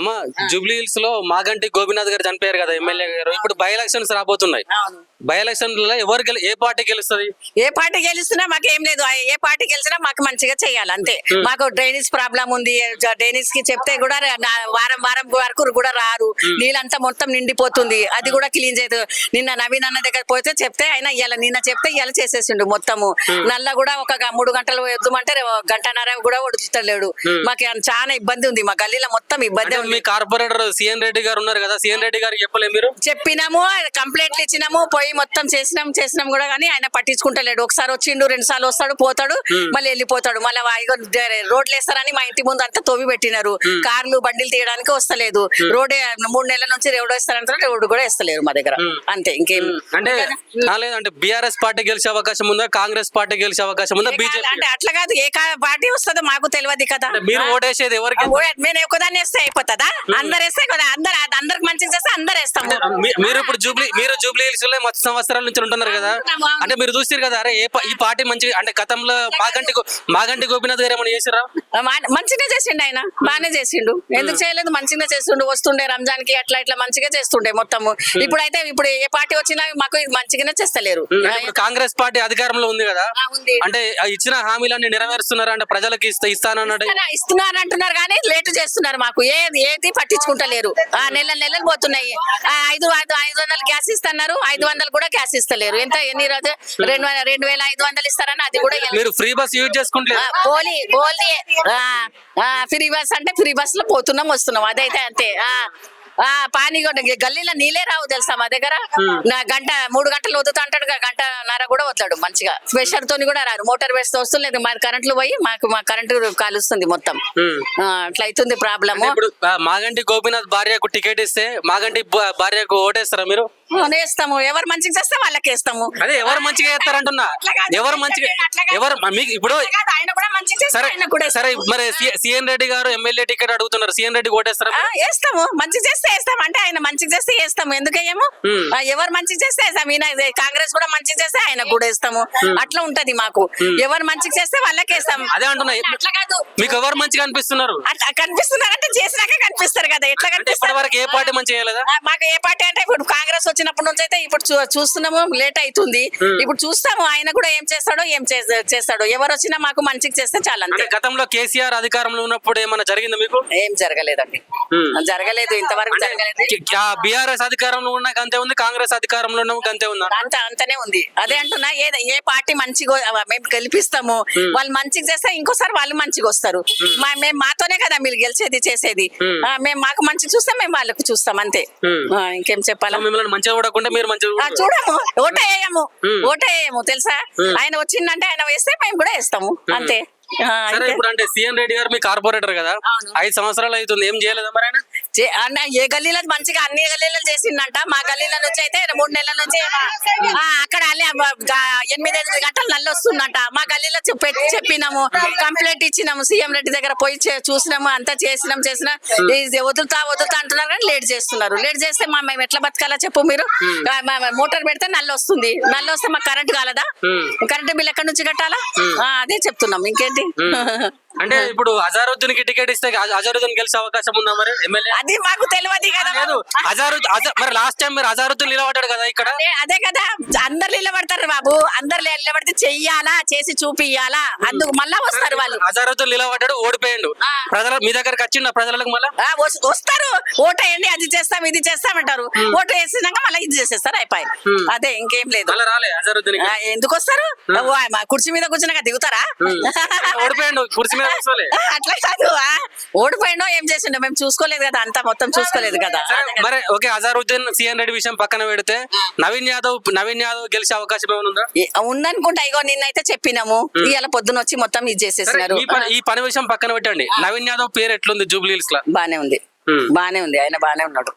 అమ్మ జూబ్లీ హిల్స్లో మాగంటి గోపినాథ్ గారు చనిపోయారు కదా ఎమ్మెల్యే గారు. ఇప్పుడు బై ఎలక్షన్స్ రాబోతున్నాయి. బై ఎలక్షన్లో ఎవరు గెలి ఏ పార్టీ గెలుస్తుంది? ఏ పార్టీ గెలుస్తున్నా మాకు ఏం లేదు. ఆ ఏ పార్టీ గెలిచినా మాకు మంచిగా చేయాలి అంతే. మాకు డ్రైనేజ్ ప్రాబ్లం ఉంది. డ్రైనేజ్కి చెప్తే కూడా రా- నా- వారం వారం వరకు కూడా రారు. నీళ్ళంతా మొత్తం నిండిపోతుంది. అది కూడా క్లీన్ చేయదు నిన్న నవీన్ అన్న దగ్గర పోతే చెప్తే ఆయన ఇవాళ నిన్న చెప్తే ఇవాళ చేసేసిండు మొత్తము. నల్ల కూడా ఒక గ- మూడు గంటలు వద్దుమంటే గంటన్నర కూడా వడుచుతలేడు మాకు చాలా ఇబ్బంది ఉంది. మా గల్లీలో మొత్తం ఇబ్బంది మీ కార్పొరేటర్ సిఎన్ రెడ్డి గారు ఉన్నారు కదా సిఎన్ రెడ్డి గారికి చెప్పలే మీరు? చెప్పినాము కంప్లైంట్లు ఇచ్చినాము పోయి మొత్తం చేసినాం చేసినాం కూడా కానీ ఆయన పట్టించుకుంటలేడు. ఒకసారి వచ్చిండు రెండు సార్లు వస్తాడు పోతాడు మళ్ళీ వెళ్ళిపోతాడు. మళ్ళీ రోడ్లు వేస్తారని మా ఇంటి ముందు అంతా తోవి పెట్టినారు. కార్లు బండిలు తీయడానికి వస్తలేదు. రోడ్ మూడు నెలల నుంచి రోడ్ వేస్తారంటారు రోడ్డు కూడా వేస్తలేరు మా దగ్గర. అంతే ఇంకేం. అంటే లేదంటే బీఆర్ఎస్ పార్టీ గెలిచే అవకాశం ఉందా కాంగ్రెస్ పార్టీ గెలిచే అవకాశం ఉందా బీజేపీ? అంటే అట్లా కాదు ఏ పార్టీ వస్తుందో మాకు తెలియదు కదా. మీరు ఓటేసేది ఎవరికి? నేను ఒకదాన్ని వేస్తే అయిపోతుందా. అందరు వేస్తే కదా? అందరు అందరికి మంచిగా చేస్తే అందరు వేస్తాము మీరు ఇప్పుడు జూబ్లీ మీరు జూబ్లీ హిల్స్లో మొత్తం సంవత్సరాల నుంచి ఉంటున్నారు కదా. అంటే మీరు చూస్తారు కదా? అరే ఏ పా- ఈ పార్టీ మంచి అంటే గతంలో మాగంటి గో- మాగంటి గోపినాథ్ గారు ఏమైనా చేసిరా మంచిగా చేసిండు ఆయన. బాగానే చేసిండు. ఎందుకు చేయలేదు? మంచిగా చేస్తుండు. వస్తుండే రంజాన్కి అట్లా ఇట్లా మంచిగా చేస్తుండే మొత్తము. ఇప్పుడైతే ఇప్పుడు ఏ పార్టీ వచ్చినా మాకు మంచిగానే చేస్తలేరు. అంటే ఇప్పుడు కాంగ్రెస్ పార్టీ అధికారంలో ఉంది కదా? ఆ, ఉంది. అంటే ఆ ఇచ్చిన హామీలన్నీ నెరవేరుస్తున్నారా? అంటే ప్రజలకు ఇస్తా ఇస్తానన్నాడు ఇస్తున్నారు అంటున్నారు కానీ లేట్ చేస్తున్నారు మాకు. ఏది? ఏది పట్టించుకుంటలేరు. ఆ నెల నెలలు పోతున్నాయి. ఆ, ఐదు ఐదు ఐదు వందలు గ్యాస్ ఇస్తున్నారు. ఐదు వందలు కూడా గ్యాస్ ఇస్తలేరు. ఎంత ఎన్ని రోజు? రెండు రెండు వేల ఐదు వందలు ఇస్తారని అది కూడా. మీరు ఫ్రీ బస్ యూజ్ చేసుకుంటే ఆ, బోలి బోలి. ఫ్రీ బస్ అంటే ఫ్రీ బస్లో పోతున్నాం వస్తున్నాం. అదైతే అంతే. ఆ పానీ కూడా గల్లీలో నీళ్ళే రావు తెలుసా మా దగ్గర? నా గంట మూడు గంటలు వదుతా అంటాడు గంట నర కూడా వద్దాడు మంచిగా. ప్రెషర్ తోని కూడా రారు. మోటార్ వేస్తే వస్తుంది మా కరెంట్లు పోయి మాకు మా కరెంటు కాలుస్తుంది మొత్తం. అట్లా అవుతుంది ప్రాబ్లము. మాగంటి గోపినాథ్ భార్యకు టికెట్ ఇస్తే మాగంటి భార్యకు ఓటేస్తారా మీరు? వేస్తాము ఎవరు మంచిగా చేస్తే వాళ్ళకి వేస్తాము అదే ఎవరు మంచిగా చేస్తారంటున్నా ఎవరు మంచిగా. ఎవరు మీకు ఇప్పుడు ఆయన కూడా మంచిగా సరే ఆయన కూడా సరే వేస్తాము. మరి CN Reddy garu MLA ticket అడుగుతున్నారు. సిఎన్ రెడ్డి ఓటేస్తారా? వేస్తాము. మంచి చేస్తే వేస్తాం అంటే ఆయన మంచిగా చేస్తే వేస్తాము. ఎందుకు వేయము. ఆ, ఎవరు మంచిగా చేస్తే వేస్తాం ఈయన కాంగ్రెస్ కూడా మంచిగా చేస్తే ఆయన కూడా వేస్తాము. అట్లా ఉంటది మాకు. ఎవరు మంచిగా చేస్తే వాళ్ళకి వేస్తాం అదే అంటున్నా. అట్లా కాదు. మీకు ఎవరు మంచిగా అనిపిస్తున్నారు? అట్లా కనిపిస్తున్నారంటే చేసినాక కనిపిస్తారు కదా. ఎట్లా అంటే కనిపిస్తారు? వరకు ఏ పార్టీ మంచిగా మాకు ఏ పార్టీ అంటే ఇప్పుడు కాంగ్రెస్ వచ్చినప్పటి నుంచి అయితే ఇప్పుడు చూస్తున్నాము లేట్ అవుతుంది ఇప్పుడు చూస్తాము ఆయన కూడా ఏం చేస్తాడో ఏం చేస్తా- చేస్తాడో. ఎవరు వచ్చినా మాకు మంచిగా చేస్తే చాలా గతంలో కేసీఆర్ అధికారంలో ఉన్నప్పుడు ఏమైనా జరిగిందా మీకు? ఏం జరగలేదండి. జరగలేదు ఇంతవరకు జరగలేదు. బీఆర్ఎస్ అధికారంలో ఉన్న గంతే ఉంది కాంగ్రెస్ అధికారంలో ఉన్న గంతే ఉందా? అంత అంతనే ఉంది. అదే అంటున్నా ఏ ఏ పార్టీ మంచిగా మేము గెలిపిస్తాము వాళ్ళు మంచిగా చేస్తే ఇంకోసారి వాళ్ళు మంచిగా వస్తారు. మేము. మాతోనే కదా మీరు గెలిచేది చేసేది. మేము. మాకు మంచి చూస్తే మేము వాళ్ళకు చూస్తాం అంతే. ఇంకేం చెప్పాలా? మంచిగా చూడకుండా మీరు మంచిగా చూడము. ఓటేయము ఓటేయము తెలుసా? ఆయన వచ్చిందంటే ఆయన వేస్తే మేము కూడా వేస్తాము. అంతే. సరే. ఇప్పుడు అంటే సీఎం రెడ్డి గారు మీ కార్పొరేటర్ కదా. ఐదు సంవత్సరాలు అవుతుంది. ఏం చేయలేదా మరి ఆయన? అన్న ఏ గల్లీలో మంచిగా అన్ని గల్లీలో చేసిందంట. మా గల్లీల నుంచి అయితే మూడు నెలల నుంచి ఆ, అక్కడ ఎనిమిది ఎనిమిది గంటలు నల్లి వస్తుందంట. మా గల్లీలో చెప్పి చెప్పినాము. కంప్లైంట్ ఇచ్చినాము. సీఎం రెడ్డి దగ్గర పోయి చూసినాము. అంతా చేసినాం చేసినా. ఇది వదులుతా వదులుతా అంటున్నారు కానీ లేట్ చేస్తున్నారు. లేట్ చేస్తే మా మేము ఎట్లా బతకాలా చెప్పు మీరు? మోటార్ పెడితే నల్లి వస్తుంది. నల్లి వస్తే మాకు కరెంట్ కాలదా? కరెంట్ బిల్ ఎక్కడి నుంచి కట్టాలా? అదే చెప్తున్నాం. ఇంకేంటి? అంటే ఇప్పుడు అజారుద్దీన్కి టికెట్ ఇస్తే అజ- అజారుద్దీన్ గెలిచే అవకాశం ఉందా మరి? ఎమ్మెల్యే? అది మాకు తెలియదు కదా లేదు. అజారు అజ- మరి లాస్ట్ టైం మీరు అజారుద్దీన్ నిలబడ్డాడు కదా ఇక్కడ? అదే కదా. అందరు నిలబడతారు బాబు. అందరు నిలబడితే చెయ్యాలా? చేసి చూపియాలా అందుకు మళ్ళా వస్తారు వాళ్ళు. అజారుద్దీన్ నిలబడ్డాడు ఓడిపోయిండు. ప్రజల మీ దగ్గరకు వచ్చిండ ప్రజలకు మళ్ళా? ఆ, వస్- వస్తారు. ఓటేయండి అది చేస్తాం ఇది చేస్తామంటారు ఓటు వేసినాక మళ్ళీ ఇది చేసేస్తారు అయిపోయి అదే ఇంకేం లేదు. మళ్ళా రాలే అజారుద్దీన్ ఆ, ఎందుకు వస్తారు? ఓ, మా కుర్చీ మీద కూర్చున్నాక దిగుతారా? ఓడిపోయాడు కుర్చీ మీద కూర్చోలే. ఆ, అట్లా కాదు ఆ, ఓడిపోయిండో ఏం చేసిండో మేము చూసుకోలేదు కదా అంతా మొత్తం చూసుకోలేదు కదా. సరే, మరి ఓకే అజారుద్దీన్ సీఎన్ రెడ్డి విషయం పక్కన పెడితే నవీన్ యాదవ్ నవీన్ యాదవ్ గెలిచే అవకాశం ఏమైనా ఉందా? ఏ- ఉందనుకుంటా ఇగో నిన్నైతే చెప్పినాము. ఇవాళ పొద్దున వచ్చి మొత్తం ఇది సరే, చేసేసినారు. ఈ పని ఈ పని విషయం పక్కన పెట్టండి. నవీన్ యాదవ్ పేరు ఎట్లుంది జూబ్లీ హిల్స్లో బానే ఉంది. బానే ఉంది. ఆయన బానే ఉన్నాడు.